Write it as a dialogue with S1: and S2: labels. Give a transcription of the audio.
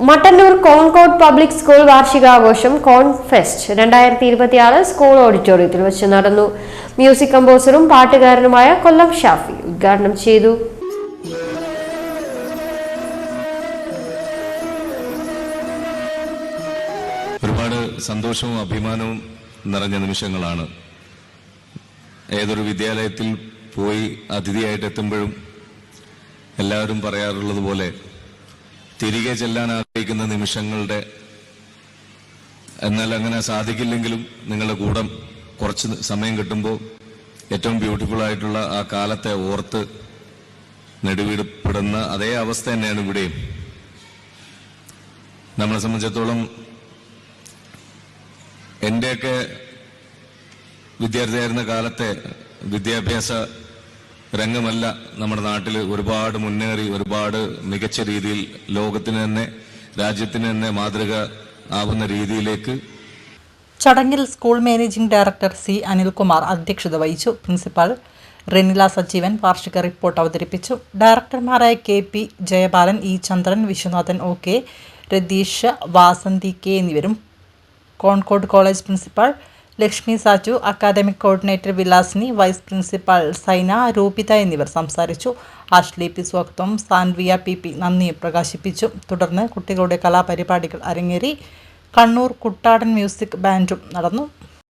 S1: Mattannur Concord public school വാർഷികാഘോഷം കോൺഫെസ്റ്റ് രണ്ടായിരത്തി ഇരുപത്തിയാറ് സ്കൂൾ ഓഡിറ്റോറിയത്തിൽ വെച്ച് നടന്നു. മ്യൂസിക് കമ്പോസറും പാട്ടുകാരനുമായ കൊല്ലം ഷാഫി ഉദ്ഘാടനം ചെയ്തു.
S2: ഒരുപാട് സന്തോഷവും അഭിമാനവും നിറഞ്ഞ നിമിഷങ്ങളാണ്. ഏതൊരു വിദ്യാലയത്തിൽ പോയി അതിഥിയായിട്ട് എത്തുമ്പോഴും എല്ലാവരും പറയാറുള്ളത് പോലെ തിരികെ ചെല്ലാൻ ആഗ്രഹിക്കുന്ന നിമിഷങ്ങളുടെ എന്നാൽ അങ്ങനെ സാധിക്കില്ലെങ്കിലും നിങ്ങളുടെ കൂടെ കുറച്ച് സമയം കിട്ടുമ്പോൾ ഏറ്റവും ബ്യൂട്ടിഫുൾ ആയിട്ടുള്ള ആ കാലത്തെ ഓർത്ത് നെടുവിടപ്പെടുന്ന അതേ അവസ്ഥ തന്നെയാണ് ഇവിടെയും. നമ്മളെ സംബന്ധിച്ചിടത്തോളം എന്റെയൊക്കെ വിദ്യാർത്ഥിയായിരുന്ന കാലത്തെ വിദ്യാഭ്യാസ രംഗമല്ല. നമ്മുടെ നാട്ടിൽ ഒരുപാട് മുന്നേറി ഒരുപാട് മികച്ച രീതിയിൽ ലോകത്തിന് തന്നെ രാജ്യത്തിന് തന്നെ മാതൃക ആവുന്ന രീതിയിലേക്ക്
S3: ചടങ്ങിൽ school managing director C Anilkumar അധ്യക്ഷത വഹിച്ചു. പ്രിൻസിപ്പൽ റെനില സജീവൻ വാർഷിക റിപ്പോർട്ട് അവതരിപ്പിച്ചു. ഡയറക്ടർമാരായ K P Jayabalan E Chandran Viswanathan O K Ratheesh Vasanthi K എന്നിവരും. Concord college principal Lakshmi Saju academic coordinator Vilasini vice principal Saina Roopitha എന്നിവർ സംസാരിച്ചു. ആഷ്ലി പി സ്വാഗതം. Sanvia P P നന്ദി പ്രകാശിപ്പിച്ചു. തുടർന്ന് കുട്ടികളുടെ കലാപരിപാടികൾ അരങ്ങേറി. കണ്ണൂർ കുട്ടാടൻ മ്യൂസിക് ബാൻഡും നടന്നു.